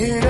Yeah.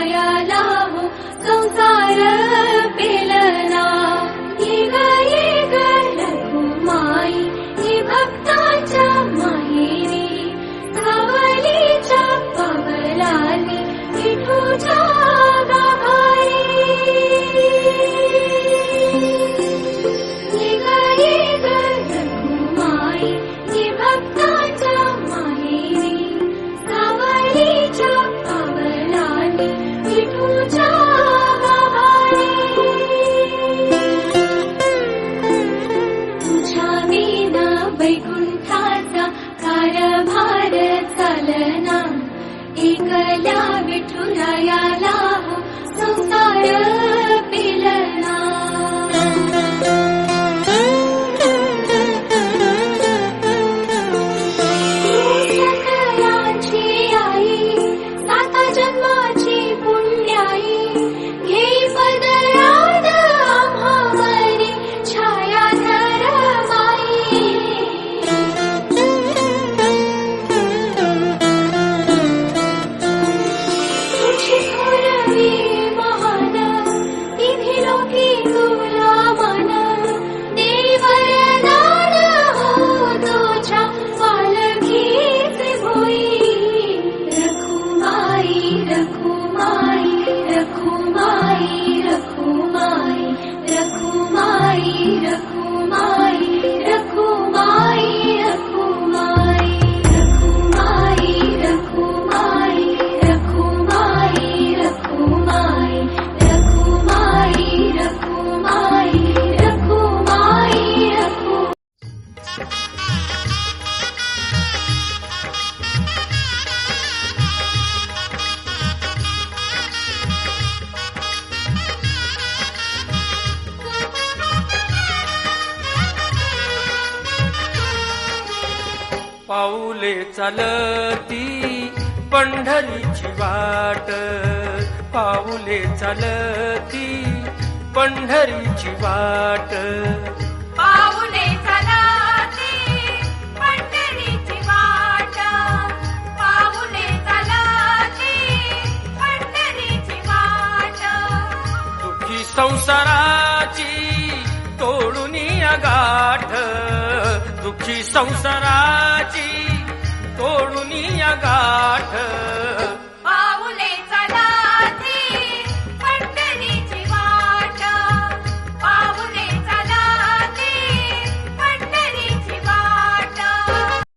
不骄 संसार पिलना। पाऊले चालती पंढरीची वाट. पाऊले चालती पंढरीची वाट. पाऊले चालती पंढरीची वाट. पाऊले चालती पंढरीची वाट. दुखी संसाराची तोडून गाठ. दुखी संसाराची